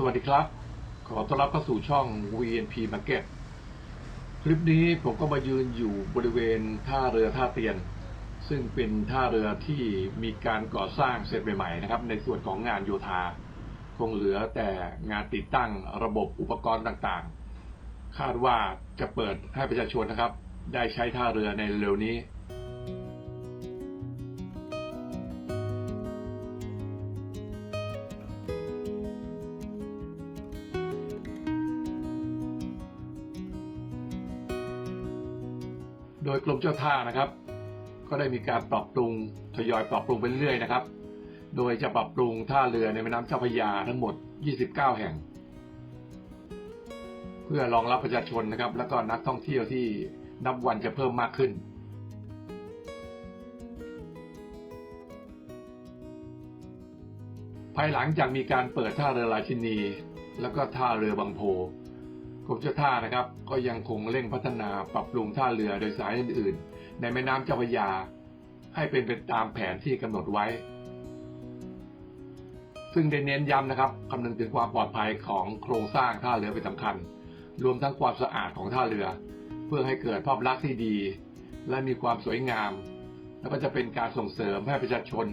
สวัสดีครับ ขอต้อนรับเข้าสู่ช่อง VNP Market คลิปนี้ผมก็มายืนอยู่บริเวณท่าเรือท่าเตียน ซึ่งเป็นท่าเรือที่มีการก่อสร้างเสร็จใหม่ๆนะครับ ในส่วนของงานโยธา คงเหลือแต่งานติดตั้งระบบอุปกรณ์ต่างๆ คาดว่าจะเปิดให้ประชาชนนะครับ ได้ใช้ท่าเรือในเร็วนี้ โดยกรมเจ้าท่านะครับ ก็ได้มีการปรับปรุงทยอยปรับปรุงไปเรื่อยๆนะครับ โดยจะปรับปรุงท่าเรือในแม่น้ำเจ้าพระยาทั้งหมด 29 แห่ง เพื่อรองรับประชาชนนะครับ แล้วก็นักท่องเที่ยวที่นับวันจะเพิ่มมากขึ้นภายหลังจากมีการเปิดท่าเรือราชินี แล้วก็ท่าเรือบางโพ กรมเจ้าท่านะครับ ก็ยังคงเร่งพัฒนาปรับปรุงท่าเรือโดยสายอื่นๆ ในแม่น้ำเจ้าพระยา ให้เป็นไปตามแผนที่กำหนดไว้ ซึ่งได้เน้นย้ำนะครับคำนึงถึงความปลอดภัยของโครงสร้างท่าเรือเป็นสำคัญ รวมทั้งความสะอาดของท่าเรือ เพื่อให้เกิดภาพลักษณ์ที่ดี และมีความสวยงาม และก็จะเป็นการส่งเสริมให้ประชาชน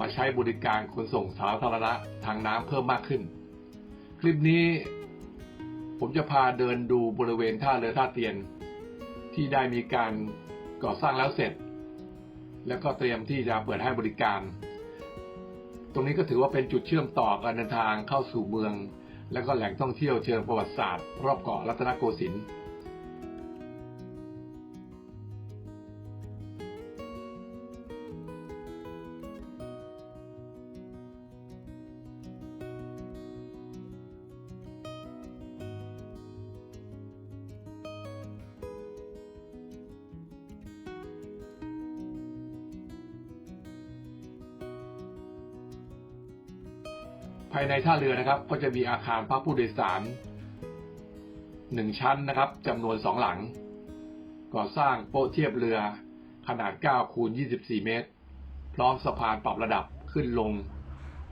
มาใช้บริการขนส่งสาธารณะทางน้ำเพิ่มมากขึ้น คลิปนี้ ผมจะพาเดินดูบริเวณท่าเรือท่าเตียน ที่ได้มีการก่อสร้างแล้วเสร็จ แล้วก็เตรียมที่จะเปิดให้บริการ ตรงนี้ก็ถือว่าเป็นจุดเชื่อมต่อการเดินทางเข้าสู่เมือง และก็แหล่งท่องเที่ยวเชิงประวัติศาสตร์ รอบเกาะรัตนโกสินทร์ ภายในท่าเรือนะครับ ก็จะมีอาคารพักผู้โดยสารหนึ่งชั้นนะครับจำนวนสองหลัง ก่อสร้างโป๊ะเทียบเรือขนาด 9 คูณ 24 เมตร พร้อมสะพานปรับระดับขึ้นลง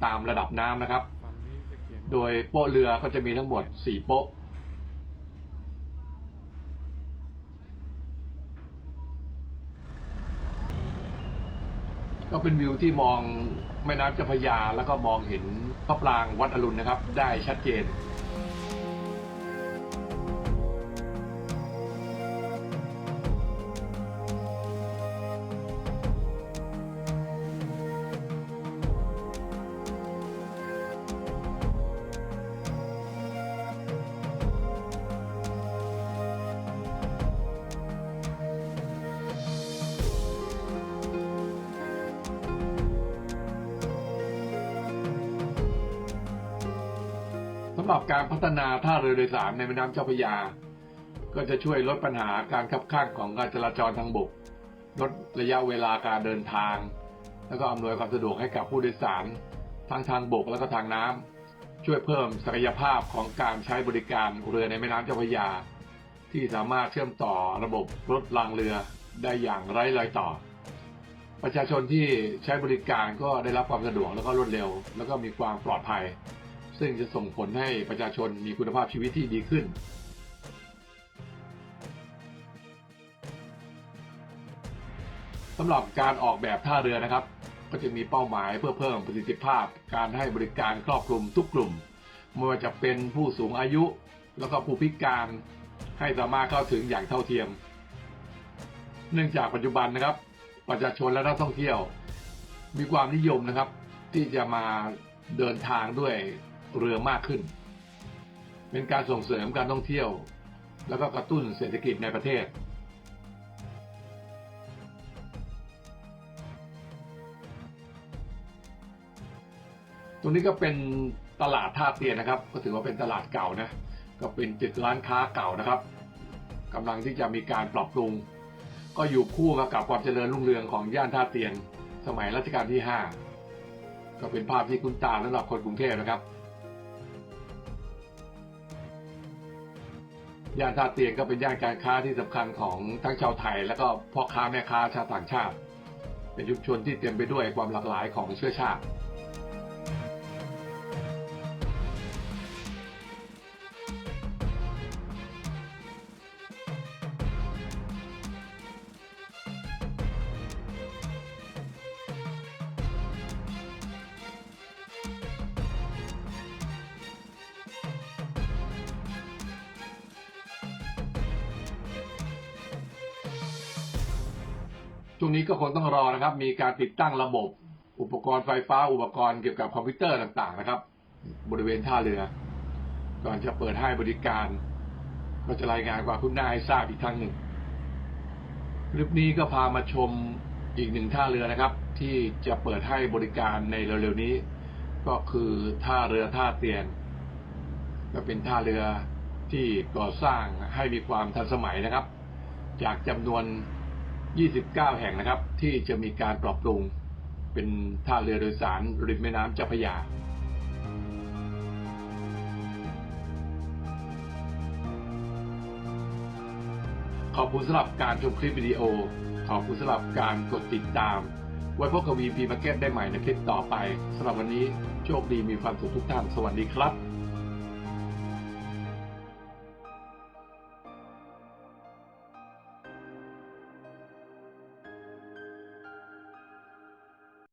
ตามระดับน้ำนะครับ โดยโป๊ะเรือก็จะมีทั้งหมด 4 โป๊ะ ก็เป็นวิวที่มองแม่น้ำเจ้าพระยาแล้วก็มองเห็นพระปรางวัดอรุณนะครับได้ชัดเจน หรับการพัฒนาท่าเรือโดยสารในแม่น้ำเจ้าพระยา ก็จะช่วยลดปัญหาการขับข้างของการจราจรทางบก ลดระยะเวลาการเดินทาง แล้วก็อำนวยความสะดวกให้กับผู้โดยสารทั้งทางบกและก็ทางน้ำช่วยเพิ่มศักยภาพของการใช้บริการเรือในแม่น้ำเจ้าพระยา ที่สามารถเชื่อมต่อระบบรถรางเรือได้อย่างไร้รอยต่อ ประชาชนที่ใช้บริการก็ได้รับความสะดวกแล้วก็รวดเร็ว แล้วก็มีความปลอดภัย ซึ่งจะส่งผลให้ประชาชนมีคุณภาพชีวิตที่ดีขึ้น สำหรับการออกแบบท่าเรือนะครับ ก็จะมีเป้าหมายเพื่อเพิ่มประสิทธิภาพ การให้บริการครอบคลุมทุกกลุ่มไม่ว่าจะเป็นผู้สูงอายุ แล้วก็ผู้พิการให้สามารถเข้าถึงอย่างเท่าเทียม เนื่องจากปัจจุบันนะครับ ประชาชนและนักท่องเที่ยว มีความนิยมนะครับ ที่จะมาเดินทางด้วย เรือมากขึ้น เป็นการส่งเสริมการท่องเที่ยว แล้วก็กระตุ้นเศรษฐกิจในประเทศ ตรงนี้ก็เป็นตลาดท่าเตียนนะครับ ก็ถือว่าเป็นตลาดเก่านะ ก็เป็นจุดร้านค้าเก่านะครับกำลังที่จะมีการปรับปรุง ก็อยู่คู่มากับความเจริญรุ่งเรืองของย่านท่าเตียน สมัยรัชกาลที่ 5 ก็เป็นภาพที่คุ้นตาสำหรับคนกรุงเทพนะครับ ย่านท่าเตียงก็เป็นย่านการค้าที่สำคัญของทั้งชาวไทย และก็พ่อค้าแม่ค้าชาวต่างชาติ เป็นชุมชนที่เต็มไปด้วยความหลากหลายของเชื้อชาติ ช่วงนี้ก็คงต้องรอนะครับ มีการติดตั้งระบบ อุปกรณ์ไฟฟ้าอุปกรณ์เกี่ยวกับคอมพิวเตอร์ต่างๆ นะครับ บริเวณท่าเรือ ก่อนจะเปิดให้บริการ ก็จะรายงานความคืบหน้าให้ทราบอีกครั้งหนึ่งคลิปนี้ก็พามาชมอีกหนึ่งท่าเรือนะครับ ที่จะเปิดให้บริการในเร็วๆนี้ ก็คือท่าเรือท่าเตียน ก็เป็นท่าเรือที่ก่อสร้างให้มีความทันสมัยนะครับ จากจำนวน 29 แห่งนะครับ ที่จะมีการปรับปรุงเป็นท่าเรือโดยสารริมแม่น้ำเจ้าพระยาขอบคุณสำหรับการชมคลิปวิดีโอ ขอบคุณสำหรับการกดติดตาม ไว้พบกับ VP Market ได้ใหม่ในคลิปต่อไปสำหรับวันนี้โชคดีมีความสุขทุกท่าน สวัสดีครับ